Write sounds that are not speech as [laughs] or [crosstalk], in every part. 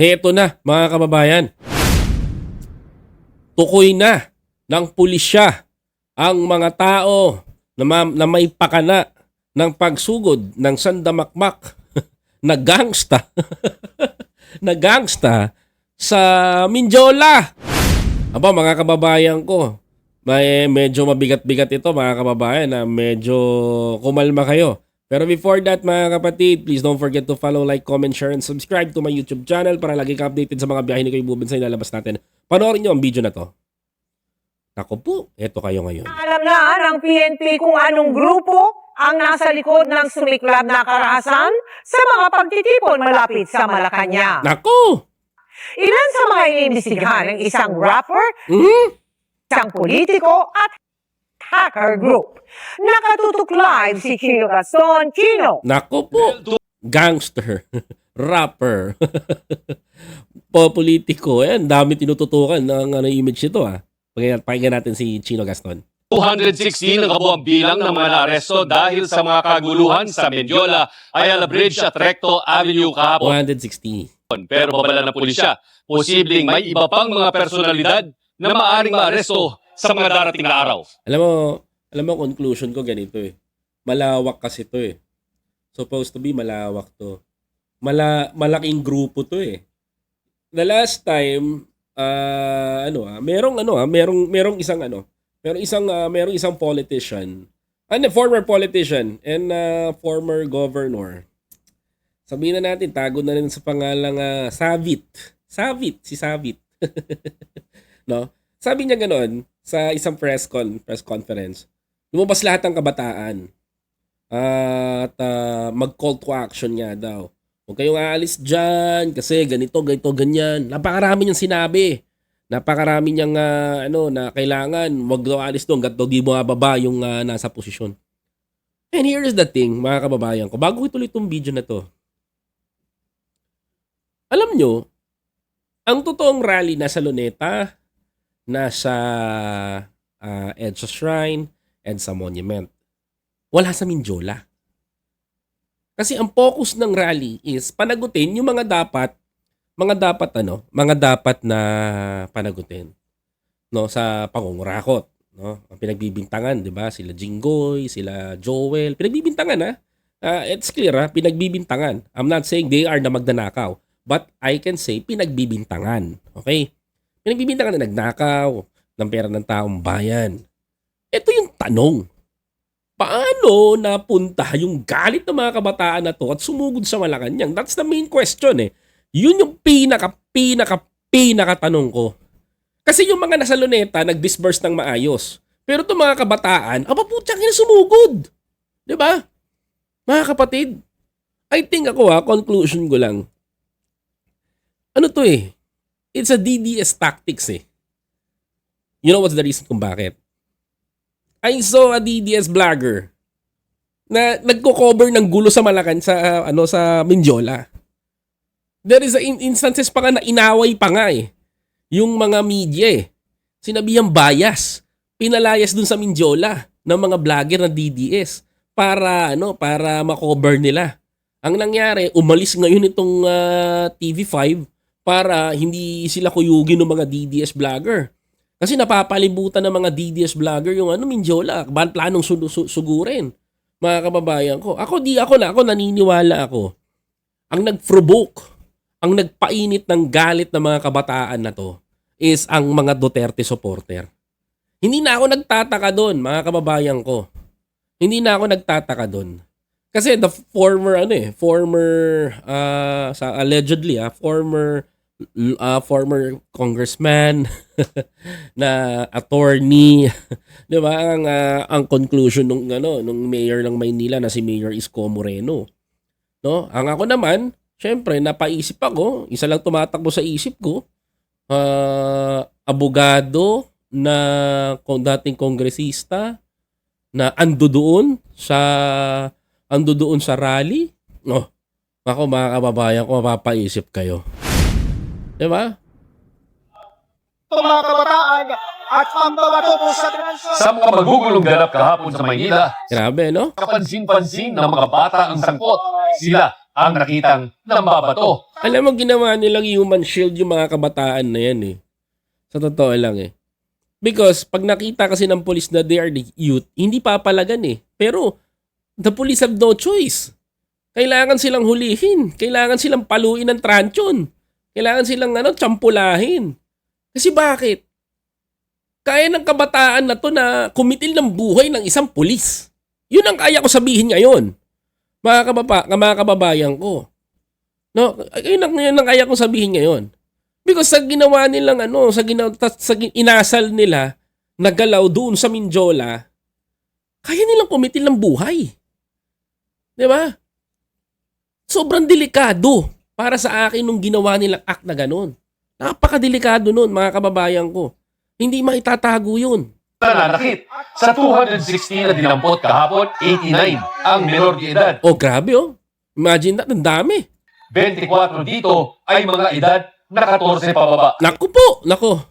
Heto na, mga kababayan. Tukoy na ng pulisya ang mga tao na, ma- na may pakana ng pagsugod ng sandamakmak [laughs] na gangsta [laughs] na gangsta sa Minjola. Aba mga kababayan ko, may medyo mabigat-bigat ito mga kababayan na medyo kumalma kayo. Pero before that mga kapatid, please don't forget to follow, like, comment, share, and subscribe to my YouTube channel para lagi ka updated sa mga biyahe ni Kuya Bubin sa ilalabas natin. Panoorin nyo ang video na to. Ako po, eto kayo ngayon. Alam na ng PNP kung anong grupo ang nasa likod ng sumiklab na karahasan sa mga pagtitipon malapit sa Malacanang. Nako! Ilan sa mga iniimbestigahan ng isang rapper, Hmm? isang politiko at hacker group. Nakatutok live si Chino Gaston. Chino, Nako po! Gangster. [laughs] Rapper. [laughs] po politiko. Ayan, dami tinututukan ng ano, image nito ah. Pakinggan, pakinggan natin si Chino Gaston. 216 ang kabuang bilang ng mga naaresto dahil sa mga kaguluhan sa Mendiola, Ayala Bridge at Recto Avenue kahapon. 160. Pero babala ng pulisya, posibleng may iba pang mga personalidad na maaring maaresto sa mga darating na araw. Alam mo, alam mo conclusion ko ganito eh. Malawak kasi to eh. Supposed to be malawak to. Mala malaking grupo to eh. The last time ah ano ah, merong ano ah, merong merong isang ano, merong isang ah, merong isang politician, ano former politician and ah, former governor. Sabihin na natin, tago na rin sa pangalang ah, Savit. Savit, si Savit. [laughs] no? Sabi niya ganoon sa isang press con press conference. Lumabas lahat ng kabataan. At ah, mag-call to action nga daw. Huwag kayong aalis dyan kasi ganito, ganito, ganyan. Napakarami niyang sinabi. Napakarami niyang ah, ano, na kailangan wag daw alis doon hanggat daw di bumababa yung ah, nasa posisyon. And here's the thing, mga kababayan ko. Bago ituloy itong video na to. Alam nyo, ang totoong rally nasa Luneta, nasa uh, EDSA Shrine, EDSA Monument. Wala sa Minjola. Kasi ang focus ng rally is panagutin yung mga dapat mga dapat ano, mga dapat na panagutin no sa pangungurakot, no? Ang pinagbibintangan, 'di ba? Sila Jinggoy, sila Joel, pinagbibintangan ha. Ah, it's clear ha, pinagbibintangan. I'm not saying they are na magnanakaw, but I can say pinagbibintangan. Okay? Pinagbibintangan na nagnakaw ng pera ng taong bayan. Ito yung tanong. Paano napunta yung galit ng mga kabataan na to at sumugod sa Malacanang? That's the main question eh. Yun yung pinaka, pinaka, pinaka tanong ko. Kasi yung mga nasa luneta, nag-disburse ng maayos. Pero itong mga kabataan, aba putang ina sumugod. ba? Mga kapatid, I think ako ha, conclusion ko lang. Ano to eh? It's a DDS tactics eh. You know what's the reason kung bakit? I saw a DDS vlogger na nagko-cover ng gulo sa Malacan sa uh, ano sa Minjola. There is a in- instances pa nga na inaway pa nga eh. Yung mga media eh. Sinabihang bias. Pinalayas dun sa Minjola ng mga vlogger ng DDS para ano para makover nila. Ang nangyari, umalis ngayon itong ah, TV5 para hindi sila kuyugin ng mga DDS vlogger. Kasi napapalibutan ng mga DDS vlogger yung ano, Minjola. Planong su- su- sugurin. Mga kababayan ko. Ako di ako na, ako naniniwala ako. Ang nag-provoke, ang nagpainit ng galit ng mga kabataan na to is ang mga Duterte supporter. Hindi na ako nagtataka doon, mga kababayan ko. Hindi na ako nagtataka doon. Kasi the former ano eh, former ah, sa allegedly ah, former uh, former congressman [laughs] na attorney. [laughs] 'di ba? Ang ah, ang conclusion nung ano nung mayor ng Maynila na si Mayor Isko Moreno. No? Ang ako naman syempre napaisip ako isa lang tumatakbo sa isip ko ah, abogado na dating kongresista na ando doon sa ando doon sa rally no ako mga kababayan ko mapapaisip kayo 'di ba Ito mga kabataan at pambabato po sa transfer. Sa mga magugulong ganap kahapon sa Maynila, grabe no kapansin-pansin ng mga bata ang sangkot. Sila ang nakitang nambabato. Alam mo, ginawa nilang human shield yung mga kabataan na yan eh. Sa totoo lang eh. Because pag nakita kasi ng police na they are the youth, hindi papalagan eh. Pero the police have no choice. Kailangan silang hulihin. Kailangan silang paluin ng tranchon. Kailangan silang ano, tsampulahin. Kasi bakit? Kaya ng kabataan na to na kumitil ng buhay ng isang pulis. Yun ang kaya ko sabihin ngayon. Mga, kababa, mga kababayan ko. No, yun ang, yun ang kaya kong sabihin ngayon. Because sa ginawa nilang ano, sa, ginawa, sa inasal nila, nagalaw doon sa Minjola, kaya nilang kumitil ng buhay. Di ba? Sobrang delikado para sa akin nung ginawa nilang act na ganun. Napakadelikado nun, mga kababayan ko. Hindi maitatago yun. Nananakit. Sa 216 na dinampot kahapon, 89 ang menor de edad. Oh, grabe oh. Imagine that, ang dami. 24 dito ay mga edad na 14 pababa. Naku po, nako.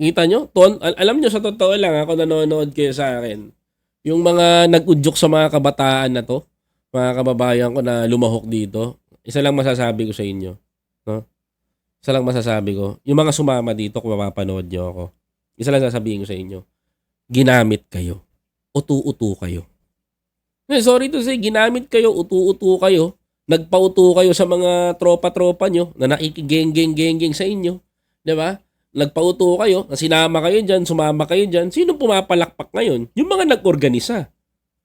Kita nyo? Ton, al- alam nyo, sa totoo lang, ako nanonood kayo sa akin. Yung mga nag-udyok sa mga kabataan na to, mga kababayan ko na lumahok dito, isa lang masasabi ko sa inyo. No? Isa lang masasabi ko. Yung mga sumama dito, kung mapapanood nyo ako, isa lang sasabihin ko sa inyo. Ginamit kayo. Utu-utu kayo. Eh, sorry to say, ginamit kayo, utu-utu kayo, nagpauto kayo sa mga tropa-tropa nyo na nakikigeng-geng-geng-geng sa inyo. Ba? Nagpauto kayo, na sinama kayo dyan, sumama kayo dyan. Sino pumapalakpak ngayon? Yung mga nag-organisa.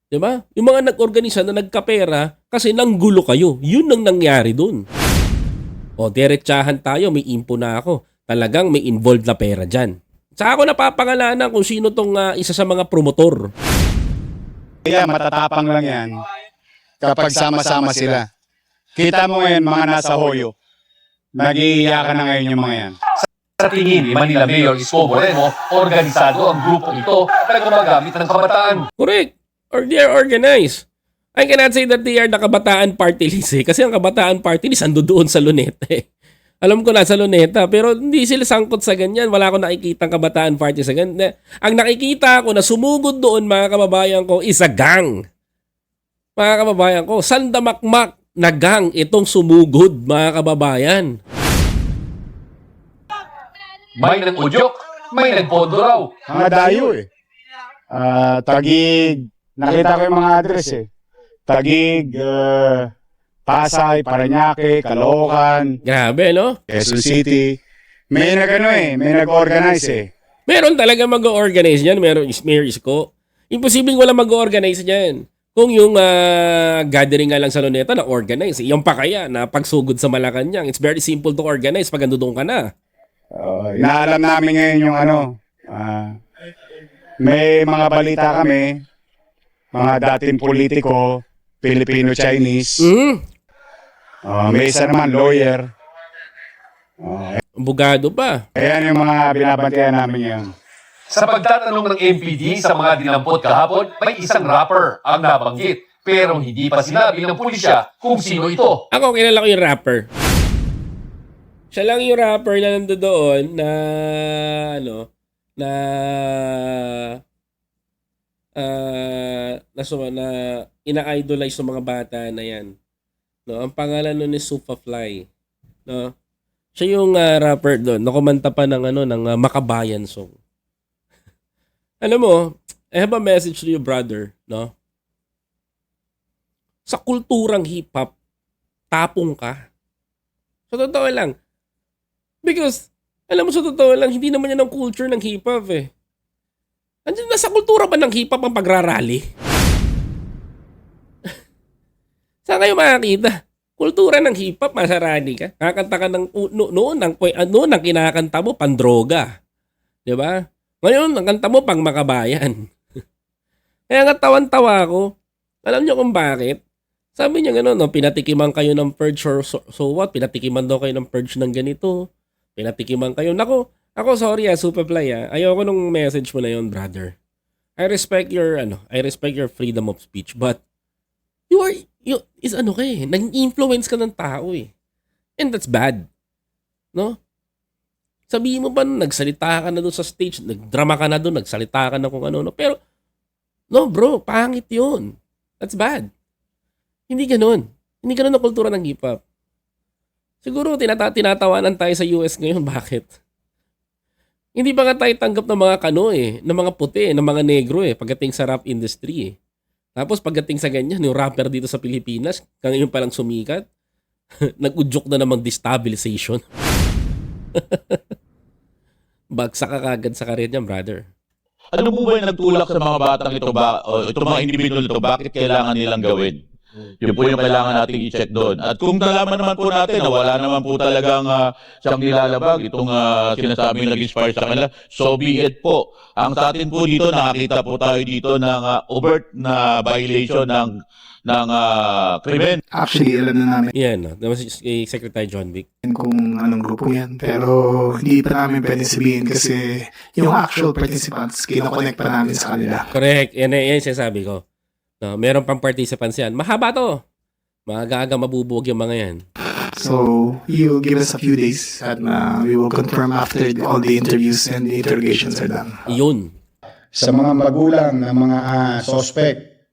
Di ba? Yung mga nag-organisa na nagkapera kasi nanggulo kayo. Yun ang nangyari dun. O, diretsahan tayo, may info na ako. Talagang may involved na pera dyan. Sa ako napapangalanan kung sino tong ah, isa sa mga promotor. Kaya matatapang lang yan kapag sama-sama sila. Kita mo ngayon mga nasa hoyo. Nag-iiyakan na ngayon yung mga yan. Sa tingin ni Manila Mayor Isko Moreno, organisado ang grupo ito na gumagamit ng kabataan. Correct. Or they are organized. I cannot say that they are the kabataan party list eh. Kasi ang kabataan party list ando doon sa Luneta. [laughs] Alam ko nasa Luneta, pero hindi sila sangkot sa ganyan. Wala akong nakikita kabataan party sa ganyan. Ang nakikita ko na sumugod doon mga kababayan ko is a gang. Mga kababayan ko, sandamakmak na gang itong sumugod mga kababayan. May nang udyok, may nagpondo raw. Mga dayo eh. Ah, tagig, nakita ko yung mga address eh. Tagig, ah, Pasay, Paranaque, Caloocan, Grabe, no? Quezon City. May nag ano eh, may nag-organize eh. Meron talaga mag-organize niyan. Meron is Mayor Isko. Imposibleng wala mag-organize niyan. Kung yung ah, gathering nga lang sa Luneta na organize, yung pa kaya na pagsugod sa Malacanang, it's very simple to organize pag doon ka na. Uh, inaalam namin ngayon yung ano, ah, may mga balita kami, mga dating politiko, Filipino-Chinese, Mm, Ah, may isa naman lawyer. Ah, bugado pa. ayan yung mga binabantayan namin ngayon. Sa pagtatanong ng MPD sa mga dinampot kahapon, may isang rapper ang nabanggit. Pero hindi pa sinabi ng pulisya kung sino ito. Ako, kilala ko yung rapper. Siya lang yung rapper na nando doon na, ano, na, ah, na, suma- na ina-idolize ng mga bata na yan. No, ang pangalan nun is Superfly. No? Siya yung ah, rapper doon. Nakumanta pa ng ano ng ah, Makabayan song. [laughs] Alam mo, I have a message to you brother, no? Sa kulturang hip-hop, tapong ka. Sa totoo lang. Because, alam mo sa totoo lang, hindi naman yan ang culture ng hip-hop eh. Andiyan nasa kultura ba ng hip-hop ang pagrarally? [laughs] Saan kayo makakita? Kultura ng hip-hop, masarani ka. Kakanta ka ng, no, noon, ang, noon, ang kinakanta mo, pandroga. Ba? Ngayon, ang kanta mo, pang makabayan. [laughs] Kaya nga tawan-tawa ko. Alam niyo kung bakit? Sabi niya gano'n, no, pinatikiman kayo ng purge or so, so what? Pinatikiman daw kayo ng purge ng ganito. Pinatikiman kayo. Nako, ako sorry ah, Superfly ah. Ayoko nung message mo na yon brother. I respect your, ano, I respect your freedom of speech, but you are, you, is ano ka eh, naging influence ka ng tao eh. And that's bad. No? Sabihin mo ba, nagsalita ka na doon sa stage, nagdrama ka na doon, nagsalita ka na kung ano, no? Pero, no bro, pangit yun. That's bad. Hindi ganun. Hindi ganun ang kultura ng hip-hop. Siguro tinata tinatawanan tayo sa US ngayon. [laughs] Bakit? Hindi ba nga tayo tanggap ng mga kano eh, ng mga puti, ng mga negro eh, pagdating sa rap industry eh. Tapos pagdating sa ganyan, yung rapper dito sa Pilipinas, ngayon palang sumikat, [laughs] nag-udyok na namang destabilization. [laughs] Bagsak ka kagad sa karir niya, brother. Ano po ba yung nagtulak sa mga batang ito ba, o itong mga individual ito, bakit kailangan nilang gawin? Yun po yung kailangan nating i-check doon. At kung nalaman naman po natin na wala naman po talagang ah, siyang nilalabag, itong uh, sinasabing nag-inspire sa kanila, so be it po. Ang sa atin po dito, nakakita po tayo dito ng ah, overt na violation ng ng ah, krimen. Actually, alam na namin Yan, no? Naman si si Secretary John Vic. kung anong grupo yan. Pero hindi pa namin pwede sabihin kasi yung actual participants, kinoconnect pa namin sa kanila. Correct. Yan, yan yung sinasabi ko. No, meron pang participants yan. Mahaba to. Maaga-aga mabubuwag yung mga yan. So, you give us a few days at uh, we will confirm after all the interviews and the interrogations are done. Iyon. Sa mga magulang ng mga ah, suspect,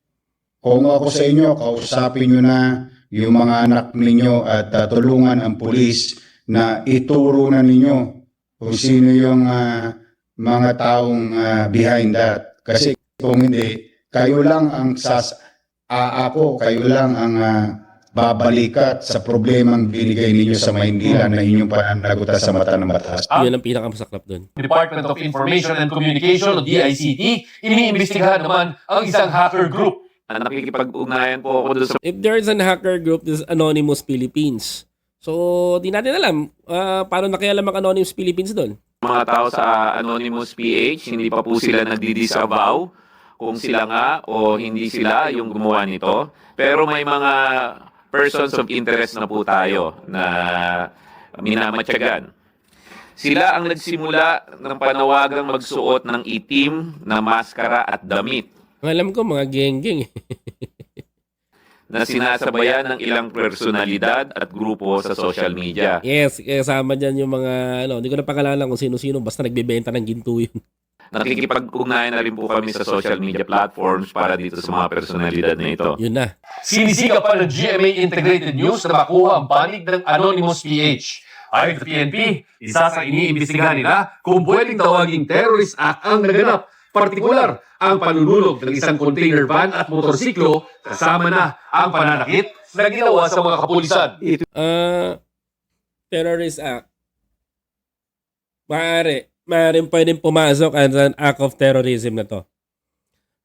kung ako sa inyo, kausapin nyo na yung mga anak ninyo at ah, tulungan ang pulis na ituro na ninyo kung sino yung ah, mga taong ah, behind that. Kasi kung hindi, kayo lang ang sas ah, ako, kayo lang ang ah, babalikat sa problemang binigay ninyo sa Maynila na inyong pananagutan sa mata ng batas. Ah? Yun ang pinakamasaklap dun. Department of Information and Communication o DICT, iniimbestigahan naman ang isang hacker group na nakikipag-ugnayan po ako doon sa If there's an hacker group, this is Anonymous Philippines. So, di natin alam ah, paano nakialam ang Anonymous Philippines doon. mga tao sa Anonymous PH. Hindi pa po sila nagdi-disavow kung sila nga o hindi sila yung gumawa nito. Pero may mga persons of interest na po tayo na minamatyagan. Sila ang nagsimula ng panawagang magsuot ng itim na maskara at damit alam ko, mga geng-geng. na sinasabayan ng ilang personalidad at grupo sa social media. yes, kasama dyan yung mga, ano, hindi ko na pakalanan kung sino-sino, basta nagbebenta ng ginto yun. Nakikipag-ugnayan na rin po kami sa social media platforms para dito sa mga personalidad na ito. Yun na. Sinisika pa ng GMA Integrated News na makuha ang panig ng Anonymous PH. Ayon sa PNP, isa sa iniimbestigahan nila kung pwedeng tawaging terrorist act ang naganap. Partikular, ang panunulog ng isang container van at motorsiklo kasama na ang pananakit na ginawa sa mga kapulisan. Ah, terrorist act. Maaari. Maaaring pwedeng pumasok as an act of terrorism na to.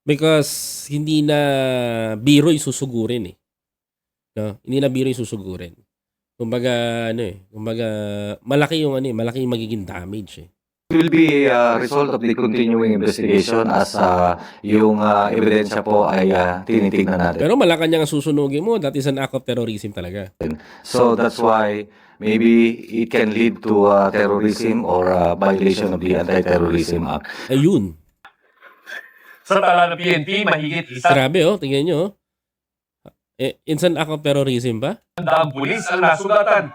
Because hindi na biro yung susugurin eh. No? Hindi na biro yung susugurin. Kumbaga, ano eh, kumbaga, malaki yung ano eh, malaki yung magiging damage eh. It will be a result of the continuing investigation as uh, yung uh, ebidensya po ay uh, tinitignan natin. Pero Malacanang ang susunugin mo, that is an act of terrorism talaga. So that's why maybe it can lead to uh, terrorism or uh, violation of the Anti-Terrorism Act. Ayun. Sa tala ng PNP, mahigit isang Grabe oh, tingnan nyo oh. Eh, it's an act of terrorism ba? daang pulis ang nasugatan.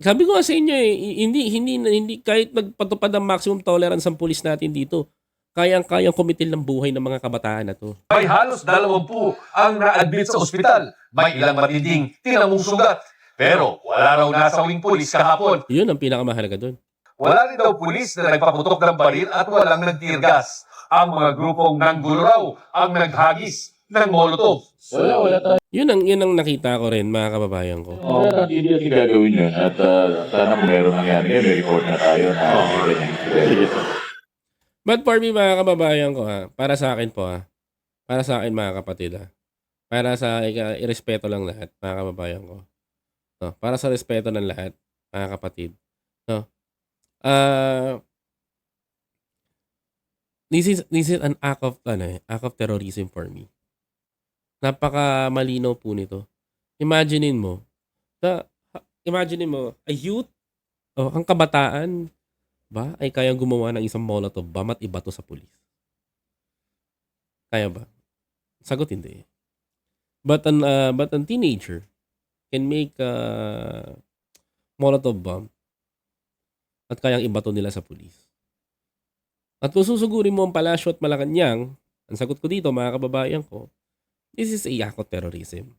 Sabi ko nga sa inyo eh, hindi, hindi, hindi, kahit nagpatupad ang maximum tolerance ang pulis natin dito, kayang-kayang kumitil ng buhay ng mga kabataan na to. May halos 20 ang na-admit sa ospital. May ilang matinding tinamong sugat. Pero wala raw nasawing pulis kahapon. Yun ang pinakamahalaga doon. Wala rin daw pulis na nagpaputok ng baril at walang nagtirgas. Ang mga grupong nanggulo raw ang naghagis ng molotov. Wala, wala tayo. Yun ang, yun ang nakita ko rin, mga kababayan ko. Wala tayong hindi natin gagawin yun. At ah, sana kung meron nangyari ngayon, may report na tayo na ganyan. But for me, mga kababayan ko ha, para sa akin po ha, para sa akin mga kapatid ha, para sa ika- irespeto lang lahat, mga kababayan ko. No, para sa respeto ng lahat, mga kapatid. No. Ah this is this is an act of ano, eh, act of terrorism for me. Napaka malinaw po nito. Imaginein mo, the, imaginein mo, a youth, oh, ang kabataan, ba ay kayang gumawa ng isang molotov bomb at ibato sa pulis? Kaya ba? Sagot hindi. But an uh, but an teenager can make a molotov bomb at kayang ibato nila sa pulis. At kung susugurin mo ang palasyo at Malacanang, ang sagot ko dito mga kababayan ko, this is a act terrorism.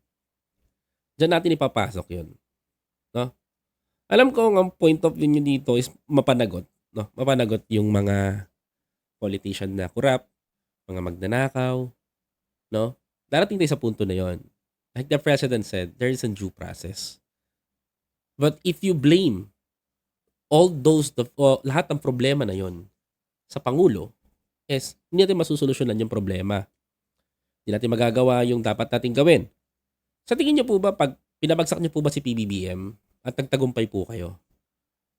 Diyan natin ipapasok yun. No? Alam ko ang point of view nyo dito is mapanagot. No? Mapanagot yung mga politician na corrupt, mga magnanakaw. No? Darating tayo sa punto na yon. Like the president said, there is a due process. But if you blame all those, the, o lahat ng problema na yon sa Pangulo, is hindi natin masusolusyonan yung problema. Hindi natin magagawa yung dapat natin gawin. Sa tingin niyo po ba, pag pinabagsak niyo po ba si PBBM at nagtagumpay po kayo,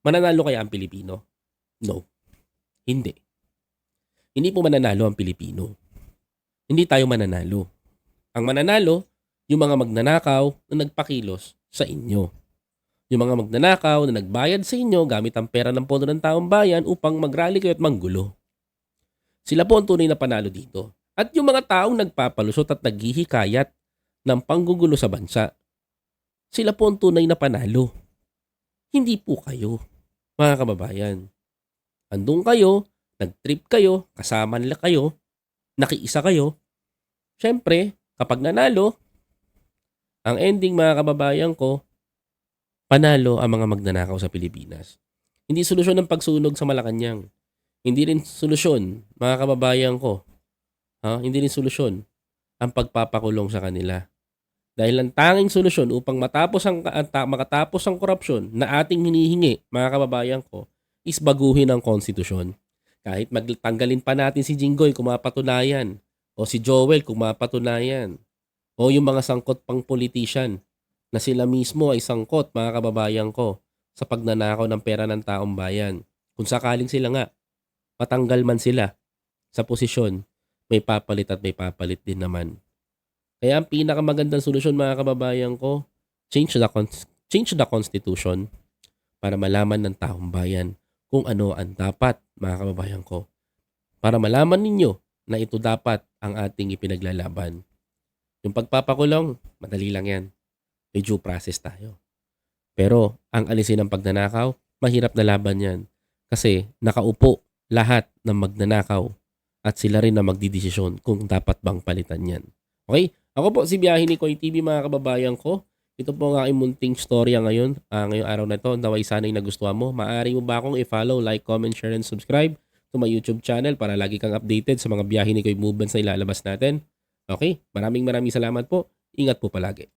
mananalo kaya ang Pilipino? No. Hindi. Hindi po mananalo ang Pilipino. Hindi tayo mananalo. Ang mananalo, yung mga magnanakaw na nagpakilos sa inyo. Yung mga magnanakaw na nagbayad sa inyo gamit ang pera ng pondo ng taong bayan upang magrally kayo at manggulo. Sila po ang tunay na panalo dito. At yung mga taong nagpapalusot at naghihikayat ng panggugulo sa bansa, sila po ang tunay na panalo. Hindi po kayo, mga kababayan. Andun kayo, nag-trip kayo, kasama nila kayo, nakiisa kayo. Siyempre, kapag nanalo, ang ending mga kababayan ko, panalo ang mga magnanakaw sa Pilipinas. Hindi solusyon ng pagsunog sa Malacanang. Hindi rin solusyon, mga kababayan ko. Ha? Hindi rin solusyon ang pagpapakulong sa kanila. Dahil ang tanging solusyon upang matapos ang at makatapos ang korupsyon na ating hinihingi, mga kababayan ko, is baguhin ang konstitusyon. Kahit magtanggalin pa natin si Jinggoy kung mapatunayan, o si Joel kung mapatunayan, o yung mga sangkot pang politician na sila mismo ay sangkot, mga kababayan ko, sa pagnanakaw ng pera ng taong bayan. Kung sakaling sila nga, matanggal man sila sa posisyon, may papalit at may papalit din naman. Kaya ang pinakamagandang solusyon mga kababayan ko, change the, change the constitution para malaman ng taong bayan kung ano ang dapat mga kababayan ko. Para malaman ninyo na ito dapat ang ating ipinaglalaban. Yung pagpapakulong, madali lang yan. May due process tayo. Pero ang alisin ng pagnanakaw, mahirap na laban yan. Kasi nakaupo lahat ng magnanakaw at sila rin na magdidesisyon kung dapat bang palitan yan. Okay? Ako po si Biyahe ni Koy TV mga kababayan ko. Ito po ang aking munting storya ngayon, uh, ngayong araw na ito. Naway sana'y nagustuhan mo. Maaari mo ba akong i-follow, like, comment, share, and subscribe to my YouTube channel para lagi kang updated sa mga biyahe ni Koy movements na ilalabas natin. Okay? Maraming maraming salamat po. Ingat po palagi.